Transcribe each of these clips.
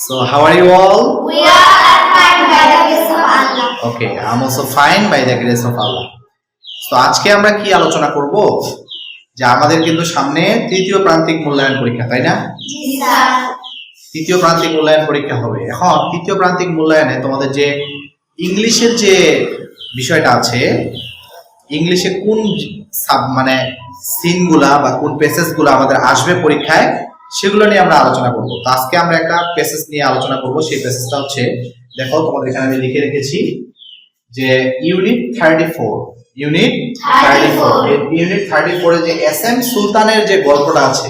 So, how are you all? We are fine by the grace of Allah. Okay, I'm also fine by the grace of Allah. তো আজকে আমরা কি আলোচনা করব যে আমাদের কিন্তু সামনে তৃতীয় প্রান্তিক মূল্যায়ন পরীক্ষা তাই না তৃতীয় প্রান্তিক মূল্যায়ন পরীক্ষা হবে এখন তৃতীয় প্রান্তিক মূল্যায়নে তোমাদের যে ইংলিশের যে বিষয়টা আছে ইংলিশে কোন সাব মানে সিনগুলা বা কোন পেসেসগুলো আমাদের আসবে পরীক্ষায় সেগুলো নিয়ে আমরা আলোচনা করব। তো আজকে আমরা একটা পেসেস নিয়ে আলোচনা করব। সেই পেসেসটা হচ্ছে দেখো তোমাদের এখানে আমি লিখে রেখেছি যে unit thirty four unit thirty four unit thirty ফোরে যে এস এম সুলতানের যে গল্পটা আছে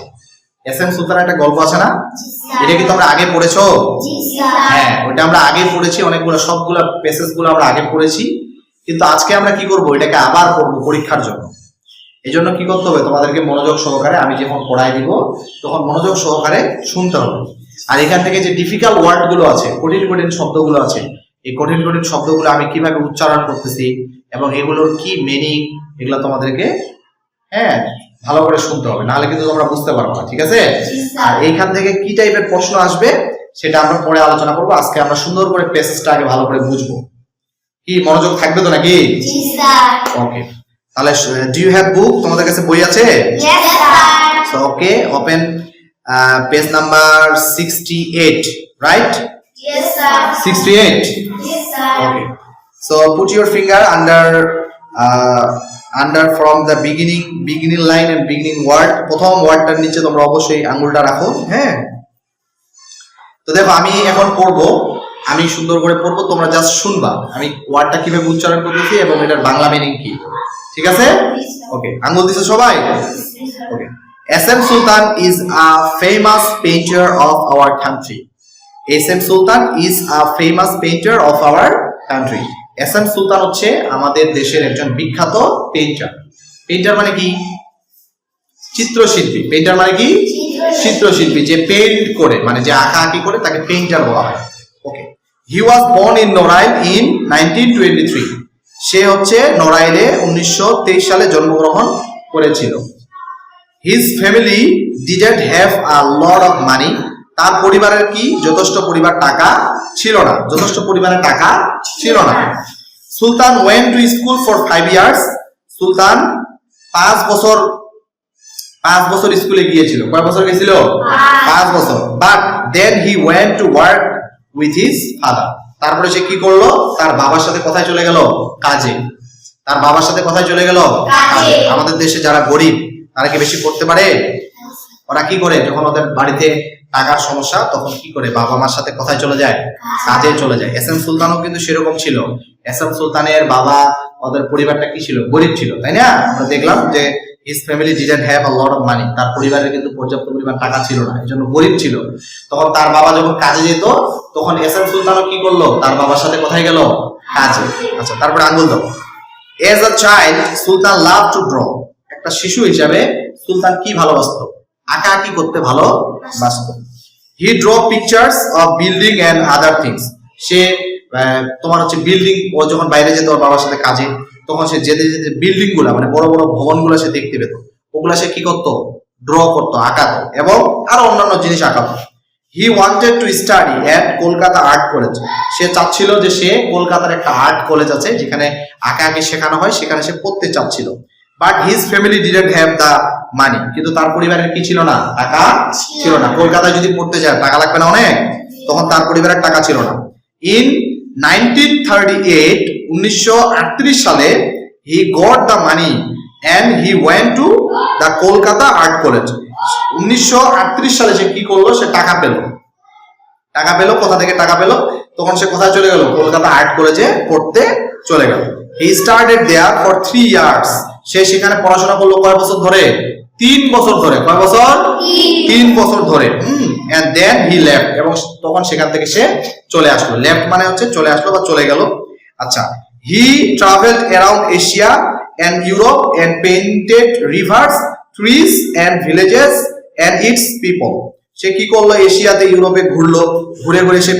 এস এম সুলতানের একটা গল্প আছে না? এটা কি তোমরা আগে পড়েছো? হ্যাঁ ওটা আমরা আগে পড়েছি অনেকগুলো সবগুলো পেসেসগুলো আমরা আগে পড়েছি। কিন্তু আজকে আমরা কি করব? এটাকে আবার পড়ব পরীক্ষার জন্য। এই জন্য কি করতে হবে? তোমাদেরকে মনোযোগ সহকারে আমি যখন পড়াই দিব তখন মনোযোগ সহকারে শুনতে হবে। আর এখান থেকে যে ডিফিকাল্ট ওয়ার্ডগুলো আছে কঠিন কঠিন শব্দগুলো আছে এই কঠিন কঠিন শব্দগুলো আমি কীভাবে উচ্চারণ করতেছি এবং এগুলোর কি মিনিং এগুলো তোমাদেরকে হ্যাঁ ভালো করে শুনতে হবে। নাহলে কিন্তু তোমরা বুঝতে পারবে না ঠিক আছে? আর এইখান থেকে কি টাইপের প্রশ্ন আসবে সেটা আমরা পরে আলোচনা করব। আজকে আমরা সুন্দর করে প্যাসেজটা আগে ভালো করে বুঝব। কি মনোযোগ থাকবে তো নাকি? ওকে তাহলে ডু ইউ হ্যাভ বুক তোমাদের কাছে বই আছে? Okay open page number sixty eight right sixty eight Okay. So put your finger under uh, under from the beginning beginning line and beginning প্রথম ওয়ার্ডটার নিচে তোমরা অবশ্যই আঙ্গুলটা রাখো হ্যাঁ? তো দেখো আমি এখন পড়ব। আমি সুন্দর করে পড়ব তোমরা জাস্ট শুনবা। আমি ওয়ার্ডটা কীভাবে উচ্চারণ করতেছি এবং এটার বাংলা মিনিং কি। ঠিক আছে? ওকে আঙ্গুল দিছে সবাই? Okay S M Sultan is a famous painter of our country S M Sultan is a famous painter of our country S M Sultan হচ্ছে আমাদের দেশের একজন বিখ্যাত পেইন্টার পেইন্টার মানে কি? চিত্রশিল্পী। পেইন্টার মানে কি? চিত্রশিল্পী। যে পেইন্ট করে মানে যে আঁকা আঁকি করে তাকে পেইন্টার বলা হয়। He was born in Narail in nineteen twenty three সে হচ্ছে নোরাইলে উনিশশো তেইশ সালে জন্মগ্রহণ করেছিল। His family didn't have a lot of money তার পরিবারের কি যথেষ্ট পরিবার টাকা ছিল না? যথেষ্ট পরিমাণের টাকা ছিল না। Sultan went to school for five years Sultan পাঁচ বছর পাঁচ বছর স্কুলে গিয়েছিল। কয় বছর গেছিল পাঁচ। বছর। But then he went to work with his father তারপরে সে কি করল? তার বাবার সাথে কোথায় চলে গেল কাজে। তার বাবার সাথে কোথায় চলে গেল কাজে। আমাদের দেশে যারা গরিব তারা কি বেশি করতে পারে? ওরা কি করে? যখন ওদের বাড়িতে টাকার সমস্যা তখন কি করে? বাবা মার সাথে কোথায় চলে যায় কাজে চলে যায়। এস এম সুলতানও কিন্তু সেরকম ছিল। এস এম সুলতানের বাবা ওদের পরিবারটা কি ছিল? গরিব ছিল তাই না? আমরা দেখলাম যে his family didn't have a lot of money তার পরিবারের কিন্তু পর্যাপ্ত পরিমাণ টাকা ছিল না, এই জন্য গরিব ছিল। তখন তার বাবা যখন কাজে যেত, তখন এস এম সুলতানও কি করল? তার বাবার সাথে কোথায় গেল? কাজে। আচ্ছা তারপরে আঙ্গুল দাও। As a child Sultan love to draw একটা শিশু হিসাবে সুলতান কি ভালোবাসতো? আঁকা আঁকি করতে ভালোবাসত। He draw pictures of building and other things সে তোমার হচ্ছে বিল্ডিং ও যখন বাইরে যেত, ওর বাবার সাথে কাজে। তখন সে যেতে যেতে বিল্ডিংগুলা মানে বড় বড় ভবনগুলা সে দেখতে পেত, ওগুলা সে কি করতো? ড্র করতো, আঁকাতো এবং আরও অন্যান্য জিনিস আঁকাতো। He wanted to study at Kolkata art college সে চাচ্ছিল যে সে কলকাতার একটা আর্ট কলেজ আছে, যেখানে আঁকা আঁকি শেখানো হয়, সেখানে সে পড়তে চাচ্ছিল। But his family didn't have the money কিন্তু তার পরিবারের কি ছিল না? টাকা ছিল না। কলকাতায় যদি পড়তে যায়, টাকা লাগবে না অনেক? তখন তার পরিবারের টাকা ছিল না। ইন নাইনটিন থার্টি এইট উনিশশো আটত্রিশ সালে he got the money and he went to the Kolkata art college উনিশশো সালে সে কি করল? সে টাকা পেল। টাকা পেল, কোথা থেকে টাকা পেল? তখন সে কোথায় চলে গেল? কলকাতা আর্ট কলেজে পড়তে চলে গেল। He started there for three years সে সেখানে পড়াশোনা করল কয় বছর ধরে? তিন বছর ধরে। কয় বছর? তিন বছর ধরে। এন্ড দেন হি লেফট এবং তখন সেখান থেকে সে চলে আসলো। লেফট মানে হচ্ছে চলে আসলো বা চলে গেল। আচ্ছা he travelled around Asia and Europe and painted rivers trees and villages and its people সে কি করল এশিয়াতে, ইউরোপে ঘুরলো, ঘুরে ঘুরে সে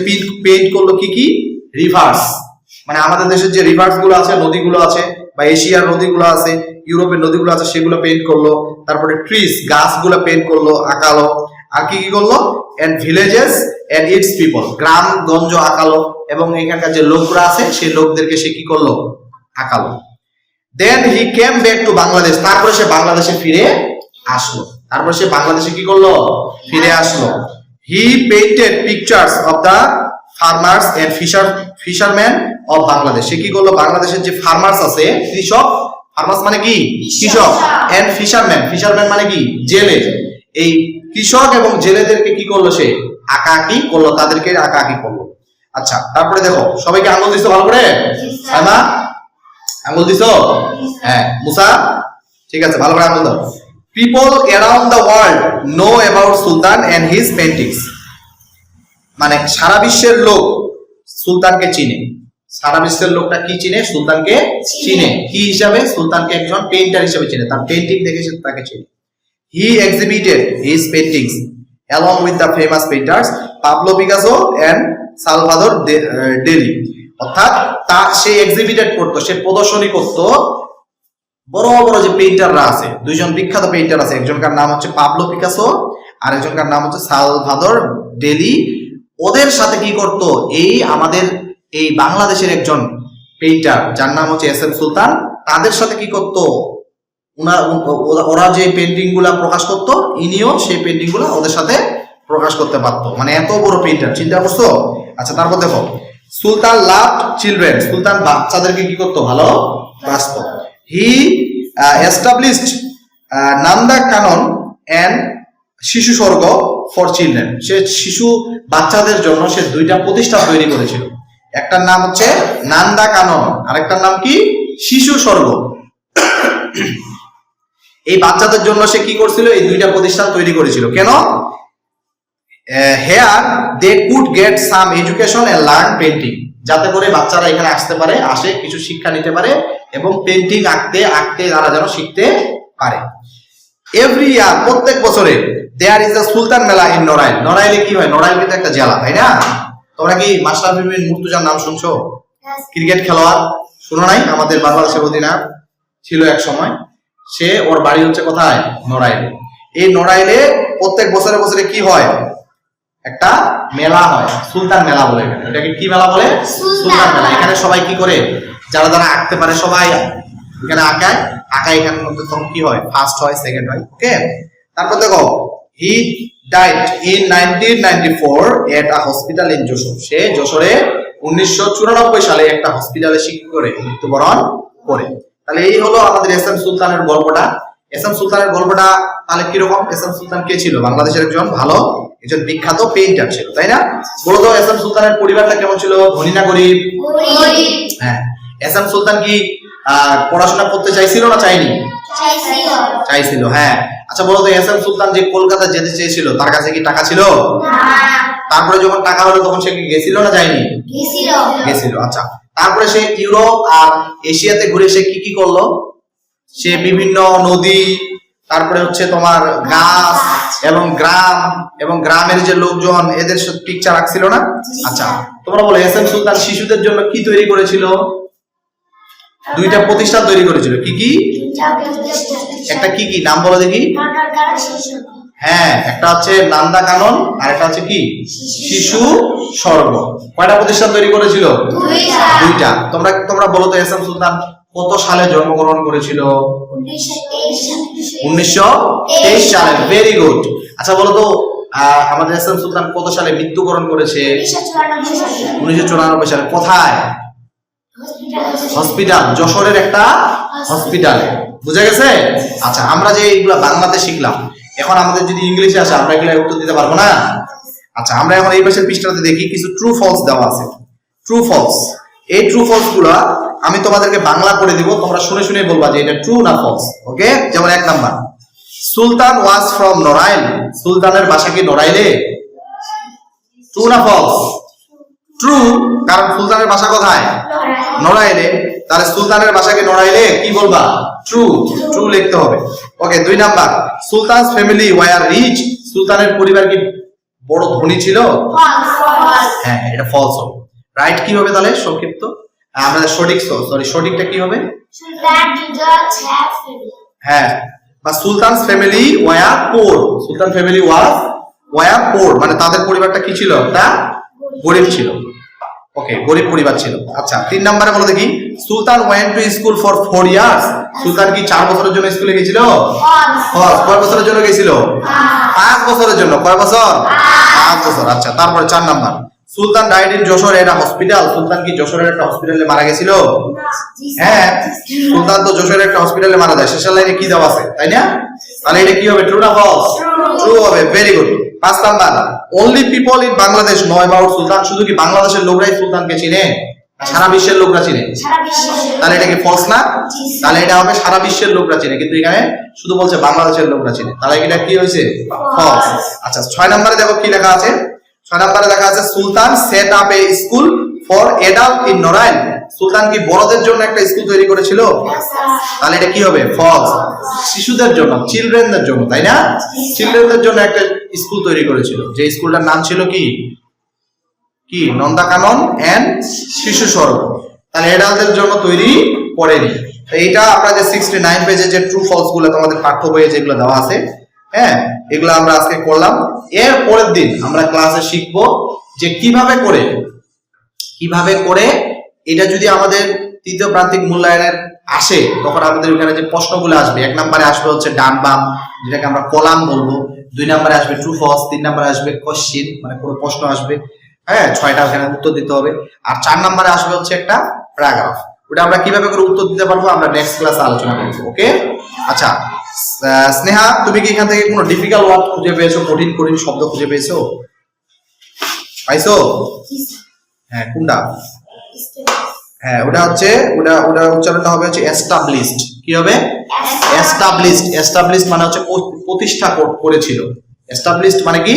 পেইন্ট করল কি কি? রিভার্স মানে আমাদের দেশের যে রিভার্সগুলো আছে, নদীগুলো আছে, বা এশিয়ার নদীগুলো আছে, ইউরোপের নদীগুলো আছে, সেগুলো পেইন্ট করল, তারপরে ট্রিজ গাছগুলো পেইন্ট করল, আঁকালো। আর কি কি করল? And villages and its people গ্রাম, গঞ্জ আকালো। এবং এখানকার যে লোকরা আছে, সেই লোকদেরকে সে কি করল? আকালো। Then he came back to Bangladesh তারপরে সে বাংলাদেশে ফিরে আসলো। তারপরে সে বাংলাদেশে কি করল? ফিরে আসলো। He painted pictures of the farmers and fisher fisherman of Bangladesh সে কি করল? বাংলাদেশের যে ফার্মার্স আছে, কৃষক ফার্মার্স মানে কি? কৃষক। এন্ড ফিশারম্যান ফিশারম্যান মানে কি? জেলে। এই কৃষক এবং জেলেদেরকে কি করল সে? আঁকাআঁকি করল। তাদেরকে আঁকাআঁকি করল। আচ্ছা তারপরে দেখো সবাইকে আঙুল দিছো ভালো করে? সাইমা আঙুল দিছো? হ্যাঁ মুসা ঠিক আছে ভালো করে আঙুল দাও। People around the world know about Sultan and his paintings মানে সারা বিশ্বের লোক সুলতানকে চিনে। সারা বিশ্বের লোকটা কি চিনে? সুলতানকে চিনে। কি হিসাবে সুলতানকে একজন পেইন্টার হিসেবে চিনে। তার পেন্টিং দেখে সে তাকে চিনে। He exhibited his paintings along with the famous painters Pablo Picasso and Salvador Dali. অর্থাৎ তা সে এক্সিবিটেড করতো, সে প্রদর্শনী করতো। বড় বড় যে পেইন্টাররা আছে, দুইজন বিখ্যাত পেইন্টার আছে, একজনকার নাম হচ্ছে পাবলো পিকাসো আর একজনকার নাম হচ্ছে সালভাদর ডেলি। ওদের সাথে কি করত? এই আমাদের, এই বাংলাদেশের একজন পেইন্টার যার নাম হচ্ছে এস এম সুলতান, তাদের সাথে কি করত? ওরা যে পেন্টিংগুলা প্রকাশ করতো, ইনিও সেই পেন্টিংগুলা ওদের সাথে প্রকাশ করতে পারতো। মানে এত বড় পেইন্টার চিন্তা করছ? আচ্ছা তারপর দেখো। সুলতান লাভ চিলড্রেন। সুলতান বাচ্চাদেরকে কি করতো? ভালো? বাঁচত। He established Nanda Kanan and Shishu Swarga for children সে শিশু বাচ্চাদের জন্য সে দুইটা প্রতিষ্ঠান তৈরি করেছিল। একটার নাম হচ্ছে নান্দা কানন, আরেকটার নাম কি? শিশু স্বর্গ। এই বাচ্চাদের জন্য সে কি করছিল? এই দুইটা প্রতিষ্ঠান তৈরি করেছিল। কেন? Here they could get some education and learn painting যাতে করে বাচ্চারা এখানে আসতে পারে আসে কিছু শিক্ষা নিতে পারে এবং পেন্টিং আঁকতে আঁকতে তারা যেন শিখতে পারে। এভরি ইয়ার প্রত্যেক বছরে দেয়ার ইজ দ্য সুলতান মেলা ইন নড়াইল নড়াইলে কি হয়? নড়াইল কিন্তু একটা জেলা তাই না? তোমরা কি মাস্টার বিন মুর্তুজার নাম শুনছো? ক্রিকেট খেলোয়াড়। শুনো নাই? আমাদের বাংলাদেশের অধিনায়ক ছিল এক সময়। সে ওর বাড়ি হচ্ছে কোথায়? নড়াইলে এই নড়াইলে প্রত্যেক বছরে বছরে কি হয়? একটা মেলা হয় সুলতান মেলা বলে এখানে এটাকে কি মেলা বলে? সুলতান মেলা। এখানে সবাই কি করে? যারা যারা আঁকতে পারে সবাই এখানে আঁকায়। আঁকায় এখানের মধ্যে তখন কি হয়? ফার্স্ট হয় সেকেন্ড হয় ওকে তারপর দেখো he died in nineteen ninety four at a hospital in Jessore সে যশোরে উনিশশো চুরানব্বই সালে একটা হসপিটালে শিক্ষা করে মৃত্যুবরণ করে। তাহলে এই হলো আমাদের এস এম সুলতানের গল্পটা। এস এম সুলতানের গল্পটা তাহলে কীরকম? এস এম সুলতান কে ছিল? বাংলাদেশের একজন ভালো একজন বিখ্যাত পেইন্টার ছিল তাই না? বলতো এস এম সুলতানের পরিবারটা কেমন ছিল? ধনী না গরিব? হ্যাঁ। এস এম সুলতান কি পড়াশোনা করতে চাইছিল না চাইনি চাইছিল। হ্যাঁ। আচ্ছা বলতো এস এম সুলতান যে কলকাতা যেতে চেয়েছিল তার কাছে কি টাকা ছিল? তারপরে যখন টাকা হলো তখন সে কি গেছিল না যায়নি? গেছিল আচ্ছা। তারপরে সে ইউরোপ আর এশিয়াতে ঘুরে সে কি কি করল? সে বিভিন্ন নদী তারপরে হচ্ছে তোমার গাছ এবং গ্রাম এবং গ্রামের যে লোকজন এদের পিকচার রাখছিল না? আচ্ছা তোমরা বলো এস এম সুলতান শিশুদের জন্য কি তৈরি করেছিল? দুইটা প্রতিষ্ঠান তৈরি করেছিল। কি কি? একটা কি কি? নাম বলো দেখি। হ্যাঁ একটা হচ্ছে নান্দা কানন আর একটা হচ্ছে কি? শিশু স্বর্গ। কয়টা প্রতিষ্ঠান তৈরি করেছিল? দুইটা। দুইটা। তোমরা তোমরা বলো তো এস এম সুলতান কত সালে জন্মগ্রহণ করেছিল? উনিশশো তেইশ সালে। ভেরি গুড আচ্ছা বলো তো আমাদের এম সুলতান কত সালে মৃত্যুবরণ করেছে? উনিশশো চুরানব্বই সালে। কোথায়? হসপিটাল, যশোরের একটা হসপিটালে। বুঝা গেছে? আচ্ছা আমরা যে এইগুলা বাংলাতে শিখলাম, এখন আমাদের যদি ইংলিশে আসে, আমরা এগুলো উত্তর দিতে পারব না? আচ্ছা আমরা এখন এই পাশের পৃষ্ঠাতে দেখি, কিছু ট্রু ফলস দেওয়া আছে। ট্রু ফলস এই ট্রু ফলসগুলা আমি তোমাদেরকে বাংলা করে দিব তোমরা শুনে শুনে বলবা যে এটা ট্রু না ফলস ওকে যেমন এক number Sultan was from Narail সুলতানের বাসা কি নড়াইলে? ট্রু না ফলস ট্রু কারণ সুলতানের বাসা কোথায়? নড়াইলে। তাহলে সুলতানের বাসাকে নড়াইলে? কি বলবা? ট্রু ট্রু লিখতে হবে। ওকে দুই number Sultan's family were rich সুলতানের পরিবার কি বড় ধনী ছিল? হ্যাঁ এটা ফলস হবে। রাইট কি হবে তাহলে? সংক্ষিপ্ত। আমাদের সঠিক সরি সঠিকটা কি হবে? হ্যাঁ। বা Sultan's family were poor Sultan family was ওয়া পোর মানে তাদের পরিবারটা কি ছিল? একটা গরিব ছিল। ওকে গরিব পরিবার ছিল। আচ্ছা তিন নম্বরে বলো দেখি। Sultan went to school for four years Sultan কি চার বছরের জন্য স্কুলে গেছিল? কয় বছরের জন্য গেছিল? পাঁচ বছরের জন্য। কয় বছর? পাঁচ বছর। আচ্ছা তারপরে চার number. Sultan died in Jessore এটা হসপিটাল সুলতান কি যশোরের একটা হসপিটালে মারা গেছিল? হ্যাঁ সুলতান তো যশোরের একটা হসপিটালে মারা যায়। শেষের লাইনে কি দেওয়া আছে তাই না? তাহলে এটা কি হবে? ট্রু না ফলস ট্রু হবে ভেরি গুড পাঁচ number only people in Bangladesh know about Sultan শুধু কি বাংলাদেশের লোকরাই সুলতানকে চিনে? সারা বিশ্বের লোকরা চিনে। তাহলে এটা কি ফলস না? তাহলে এটা হবে সারা বিশ্বের লোকরা চিনে কিন্তু এখানে শুধু বলছে বাংলাদেশের লোকরা চিনে। তাহলে এটা কি হয়েছে? ফলস আচ্ছা ছয় নম্বরে দেখো কি লেখা আছে? ছয় নম্বরে লেখা আছে Sultan set up a school for adult in Narail Sultan কি বড়দের জন্য একটা স্কুল তৈরি করেছিল? তাহলে এটা কি হবে? ফলস শিশুদের জন্য চিলড্রেনদের জন্য, তাই না? চিলড্রেনদের জন্য একটা স্কুল তৈরি করেছিল। যে স্কুলটার নাম ছিল কি? কি? নন্দাকানন এন্ড শিশু স্বর্গ। তাহলে এডালদের জন্য তৈরি করেনি এইটা যে সিক্সটি নাইন পেজে যে ট্রু ফলসগুলো তোমাদের পাঠ্য বইয়ে যেগুলো দেওয়া আছে হ্যাঁ এগুলো আমরা আজকে করলাম। এর পরের দিন আমরা ক্লাসে শিখব যে কীভাবে করে কীভাবে করে এটা যদি আমাদের তৃতীয় প্রান্তিক মূল্যায়নের আসে, তখন আমাদের ওখানে যে প্রশ্নগুলো আসবে, এক নম্বরে আসবে হচ্ছে ডান বাম, যেটাকে আমরা কলাম বলব। দুই নম্বরে আসবে ট্রু ফলস, তিন নম্বরে আসবে কোশ্চিন মানে কোনো প্রশ্ন আসবে। হ্যাঁ ছয়টা ওখানে উত্তর দিতে হবে। আর চার নম্বরে আসবে হচ্ছে একটা প্যারাগ্রাফ। ওটা আমরা কীভাবে করে উত্তর দিতে পারব, আমরা নেক্সট ক্লাসে আলোচনা করব ওকে আচ্ছা স্নেহা তুমি কি এখান থেকে কোনো ডিফিকাল্ট ওয়ার্ড খুঁজে পেয়েছ? কঠিন কঠিন শব্দ খুঁজে পেয়েছ? পাইছো? হ্যাঁ কোনটা? হ্যাঁ ওটা হচ্ছে ওটা ওটা উচ্চারণটা হবে হচ্ছে এস্টাবলিশড কি হবে? এস্টাবলিশড এস্টাবলিশড মানে হচ্ছে প্রতিষ্ঠা করেছিল। এস্টাবলিশড মানে কি?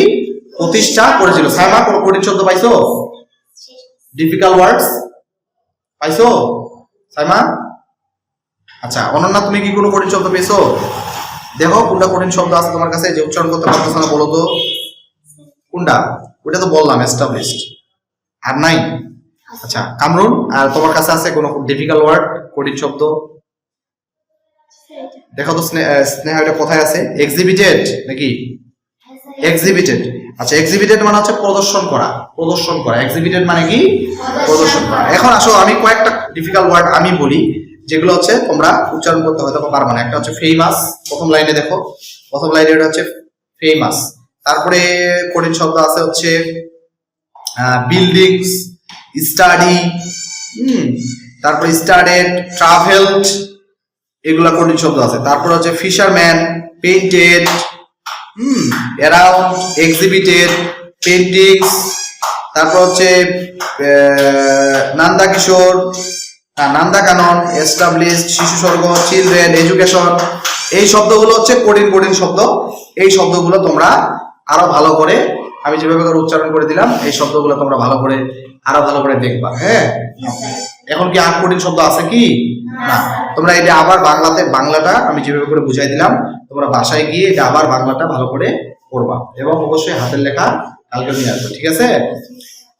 প্রতিষ্ঠা করেছিল। সাইমা কোনো কঠিন শব্দ পাইছো? ডিফিকাল্ট ওয়ার্ডস পাইছো? সাইমা? আচ্ছা অনন্যা তুমি কি কোনো কঠিন শব্দ পেয়েছ? দেখো কোনটা কঠিন শব্দ আছে তোমার কাছে? যে উচ্চারণ করতে পারতেছো না বলো তো। কোনটা? ওটা তো বললাম এস্টাবলিশড আর নাই? আচ্ছা কামরুন আর তোমার কাছে আছে কোনো ডিফিকাল্ট ওয়ার্ড কঠিন শব্দ? দেখো তো স্নে- স্নেহা এটা কোথায় আছে? এক্সিবিটেড নাকি? এক্সিবিটেড আচ্ছা এক্সিবিটেড মানে হচ্ছে প্রদর্শন করা প্রদর্শন করা। এক্সিবিটেড মানে কি? প্রদর্শন করা। এখন আসো আমি কয়েকটা ডিফিকাল্ট ওয়ার্ড আমি বলি। যেগুলো হচ্ছে তোমরা উচ্চারণ করতে হয়তো পারবে না। একটা হচ্ছে ফেমাস প্রথম লাইনে দেখো। প্রথম লাইনে এটা হচ্ছে ফেমাস তারপরে কঠিন শব্দ আছে হচ্ছে বিল্ডিংস স্টাডি হুম, তারপরে স্টাডেড ট্রাভেলড এগুলা কঠিন শব্দ আছে। তারপর হচ্ছে fisherman painted hmm around exhibited paintings তারপর হচ্ছে Nanda Kishore Nanda Kanan established Shishu Swarga children education এই শব্দগুলো হচ্ছে কঠিন কঠিন শব্দ। এই শব্দগুলো তোমরা আরও ভালো করে, আমি যেভাবে করে উচ্চারণ করে দিলাম, এই শব্দগুলো তোমরা ভালো করে, আরও ভালো করে দেখবা হ্যাঁ? এখন কি আর কঠিন শব্দ আছে কি? না। তোমরা এটা আবার বাংলাতে, বাংলাটা আমি যেভাবে করে বুঝাই দিলাম, তোমরা বাসায় গিয়ে এটা আবার বাংলাটা ভালো করে পড়বা এবং অবশ্যই হাতের লেখা কালকে নিয়ে আসবে, ঠিক আছে?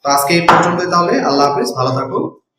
তো আজকে এই পর্যন্তই তাহলে, আল্লাহ হাফিজ, ভালো থাকো।